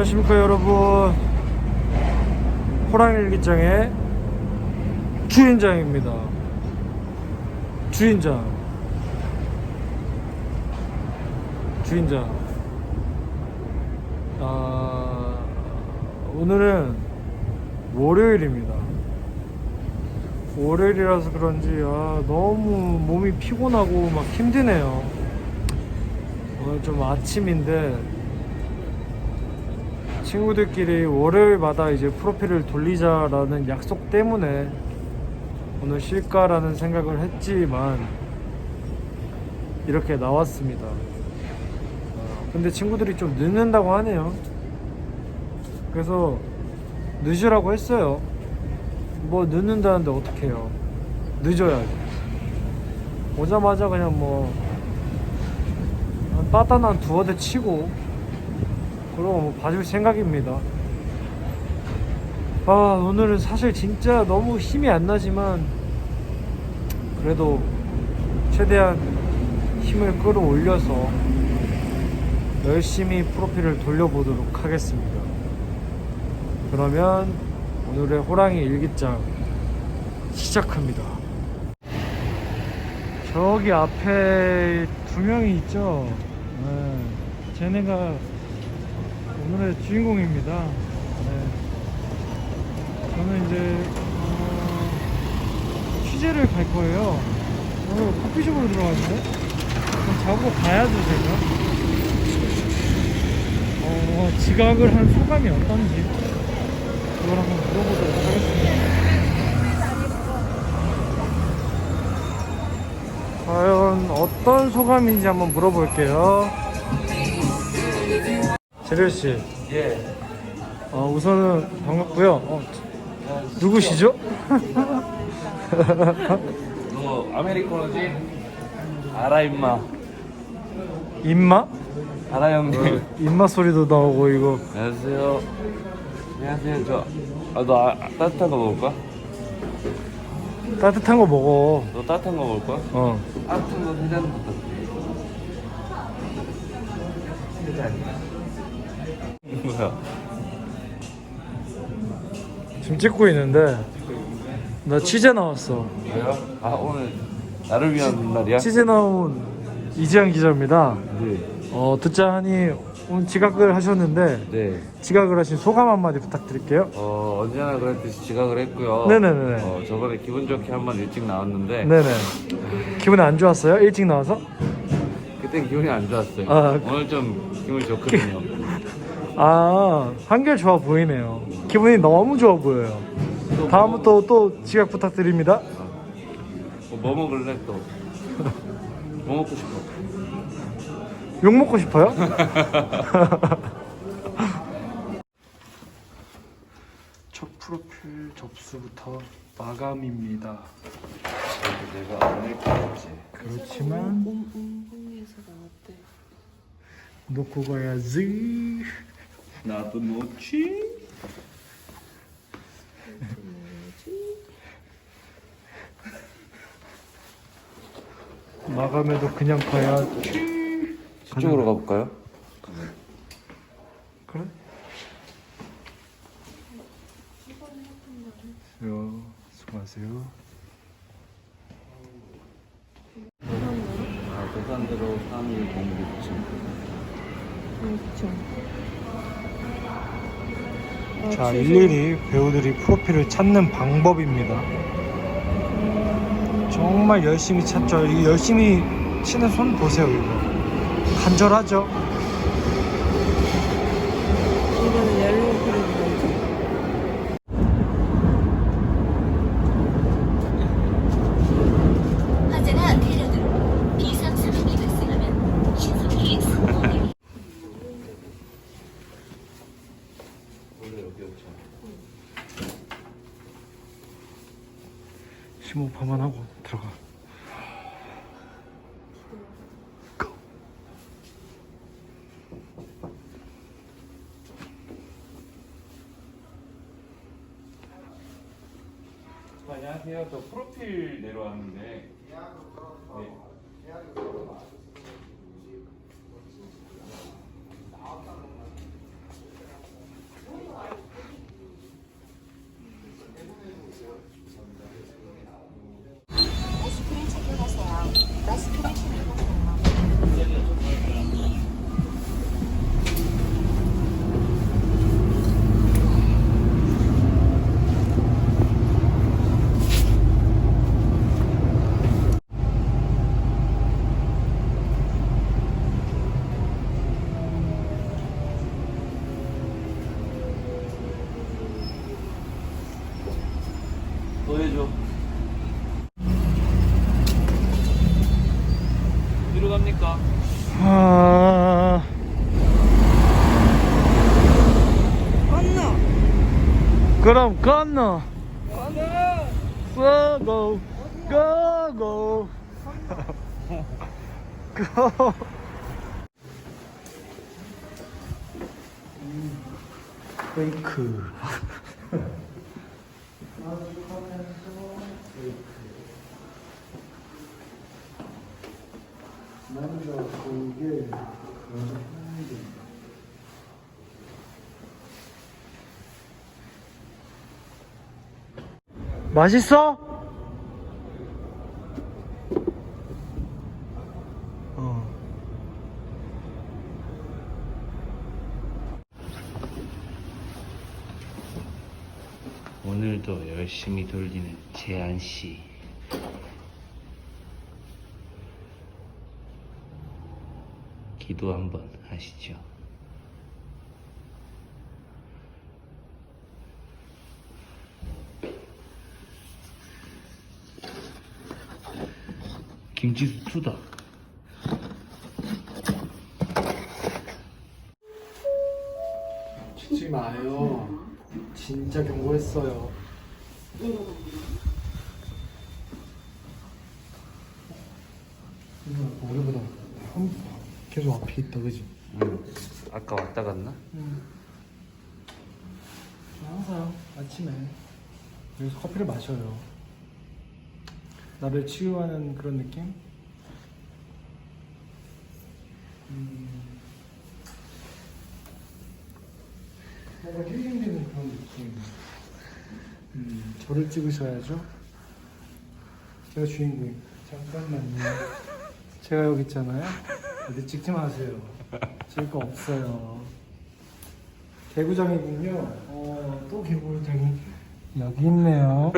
안녕하십니까 여러분. 호랑일기장의 주인장입니다. 주인장. 주인장. 아 오늘은 월요일입니다. 월요일이라서 그런지 아, 너무 몸이 피곤하고 막 힘드네요. 오늘 좀 아침인데 친구들끼리 월요일마다 이제 프로필을 돌리자라는 약속 때문에 오늘 쉴까라는 생각을 했지만 이렇게 나왔습니다. 어, 근데 친구들이 좀 늦는다고 하네요. 그래서 늦으라고 했어요. 뭐 늦는다는데 어떡해요. 늦어야지. 오자마자 그냥 뭐 따단한 두어 대 치고 그럼 뭐 봐줄 생각입니다. 아 오늘은 사실 진짜 너무 힘이 안 나지만 그래도 최대한 힘을 끌어올려서 열심히 프로필을 돌려보도록 하겠습니다. 그러면 오늘의 호랑이 일기장 시작합니다. 저기 앞에 두 명이 있죠. 네. 쟤네가 오늘의 주인공입니다. 네. 저는 이제 어, 취재를 갈 거예요. 오늘 커피숍으로 들어갔네. 그럼 자고 가야죠 제가. 어, 지각을 한 소감이 어떤지 그걸 한번 물어보도록 하겠습니다. 과연 어떤 소감인지 한번 물어볼게요. 재렬 씨. 예. 어, 우선은 반갑고요. 어, 누구시죠? 너 아메리카노지? 알아 임마. 임마? 알아 형님. 임마 소리도 나오고 이거 안녕하세요. 안녕하세요. 저. 아, 너 아, 따뜻한 거 먹을까? 따뜻한 거 먹어. 너 따뜻한 거 먹을 거야? 어. 따뜻한 거 세 잔 부탁드려. 뭐 야? 지금 찍고 있는데 나 취재 나왔어. 뭐야? 아 오늘 나를 위한 날이야? 취재 나온 이지한 기자입니다. 네. 어, 듣자 하니 오늘 지각을 하셨는데 네. 지각을 하신 소감 한마디 부탁드릴게요. 어 언제나 그랬듯이 지각을 했고요. 네네네네. 어 저번에 기분 좋게 한 번 일찍 나왔는데 네네. 기분이 안 좋았어요? 일찍 나와서? 그땐 기분이 안 좋았어요. 아, 오늘 좀 기분이 좋거든요. 아, 한결 좋아 보이네요. 기분이 너무 좋아 보여요. 다음부터 또 지각 부탁드립니다. 어, 뭐 먹을래 또? 뭐 먹고 싶어? 욕 먹고 싶어요? 첫 프로필 접수부터 마감입니다. 내가 아메리카노지. 그렇지만 웅웅에서 나왔대. 놓고 가야지. 나도 놓지. 마감해도 그냥 가야지. 저쪽으로 가볼까요? 그래? 수고하세요. 수고하세요. 아, 도산대로 3106층. 그렇죠. 자, 일일이 배우들이 프로필을 찾는 방법입니다. 정말 열심히 찾죠. 이 열심히 치는 손 보세요, 이거. 간절하죠? 이거는 옐로우 크림 거죠? 화재가 대려등 비상 상황이 발생하면 신속히 수송하기 원래 여기였죠. 심호흡만 하고 들어가. 안녕하세요. 저 프로필 내려왔는데. 보여줘. 갑니까? 아... 건너. 그럼 건너. 고고 고고 고. 페이크. 남자 고개 맛있어? 어. 오늘도 열심히 돌리는 재한 씨. 기도 한번 하시죠. 김치 스투다. 치지 마요. 진짜 경고했어요. 이거 우리보다 한 계속 앞에 있다, 그지? 응. 아까 왔다 갔나? 항상 아침에 여기서 커피를 마셔요. 나를 치유하는 그런 느낌? 음, 뭔가 힐링되는 그런 느낌. 음, 저를 찍으셔야죠. 제가 주인공입니다. 잠깐만요. 제가 여기 있잖아요. 어디 찍지 마세요. 찍을 거 없어요. 개구장이군요. 어, 또 개구장이 여기 있네요.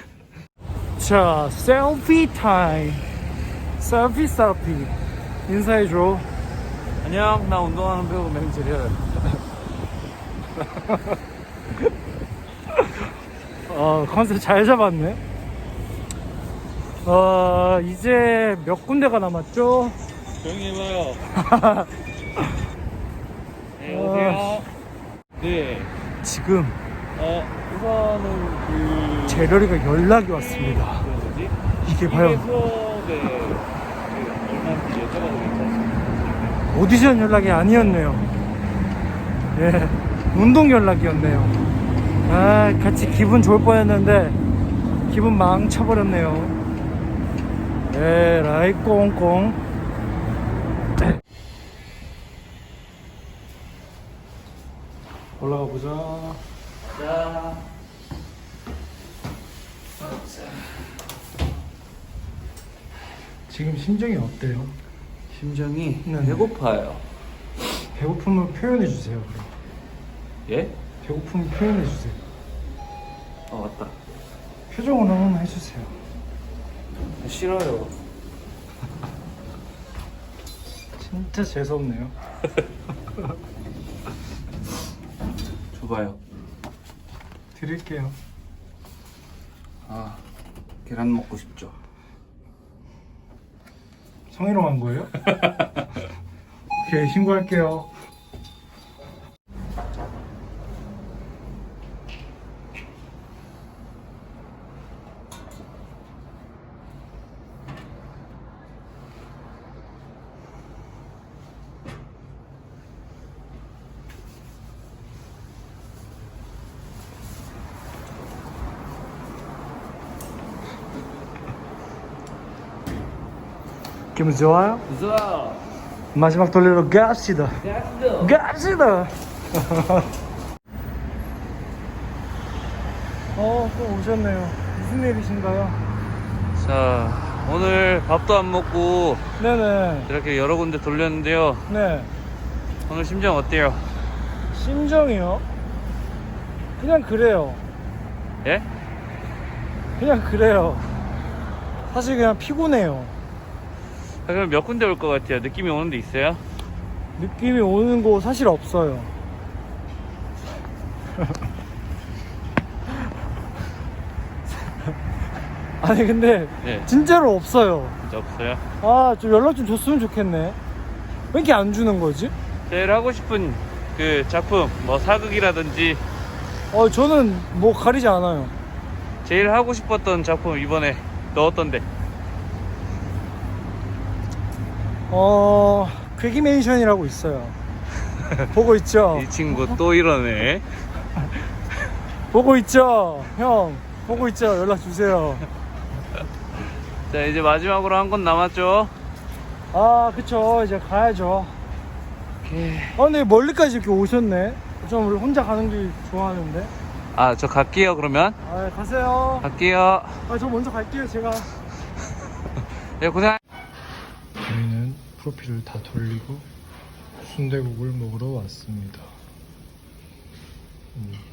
자, 셀피 타임. 셀피 셀피. 인사해줘. 안녕, 나 운동하는 배우 맹철이야. 어, 컨셉 잘 잡았네. 어, 이제 몇 군데가 남았죠? 조용히 해봐요. 네, 오세요. 네. 지금 어, 우선은 그. 재렬이가 연락이 왔습니다. 그 뭐지? 이게 봐요. 이에서 네. 그 얼마인지 여쭤봐도 괜찮습니다. 오디션 연락이 아니었네요. 예, 운동 연락이었네요. 아, 같이 기분 좋을 뻔했는데 기분 망쳐버렸네요. 예, 라이 꽁꽁. 올라가 보자. 자. 지금 심정이 어때요? 심정이 네. 배고파요. 배고픔을 표현해 주세요. 그럼. 예? 배고픔을 표현해 주세요. 어, 맞다. 표정으로 한번 해주세요. 싫어요. 진짜 재수없네요. 줘봐요. 드릴게요. 아, 계란 먹고 싶죠. 성희롱 한 거예요? 오케이, 신고할게요. 기분 좋아요? 우와! 마지막 돌리러 갑시다. 갑시다. 어, 또 오셨네요. 무슨 일이신가요? 자, 오늘 밥도 안 먹고 네네. 이렇게 여러 군데 돌렸는데요. 네. 오늘 심정 어때요? 심정이요? 그냥 그래요. 예? 그냥 그래요. 사실 그냥 피곤해요. 아, 그럼 몇 군데 올 것 같아요? 느낌이 오는 데 있어요? 느낌이 오는 곳 사실 없어요. 아니 근데 네. 진짜로 없어요. 진짜 없어요? 아 좀 연락 좀 줬으면 좋겠네. 왜 이렇게 안 주는 거지? 제일 하고 싶은 그 작품 뭐 사극이라든지 어 저는 뭐 가리지 않아요. 제일 하고 싶었던 작품 이번에 넣었던데 어 괴기 맨션이라고 있어요. 보고 있죠? 이 친구 또 이러네 보고 있죠? 형 보고 있죠? 연락 주세요. 자 이제 마지막으로 한 건 남았죠 아 그쵸 이제 가야죠. 아 근데 멀리까지 이렇게 오셨네. 좀 우리 혼자 가는 길 좋아하는데. 아 저 갈게요 그러면 아 가세요. 갈게요 아 저 먼저 갈게요 제가. 네 고생 프로필을 다 돌리고 순대국을 먹으러 왔습니다. 음.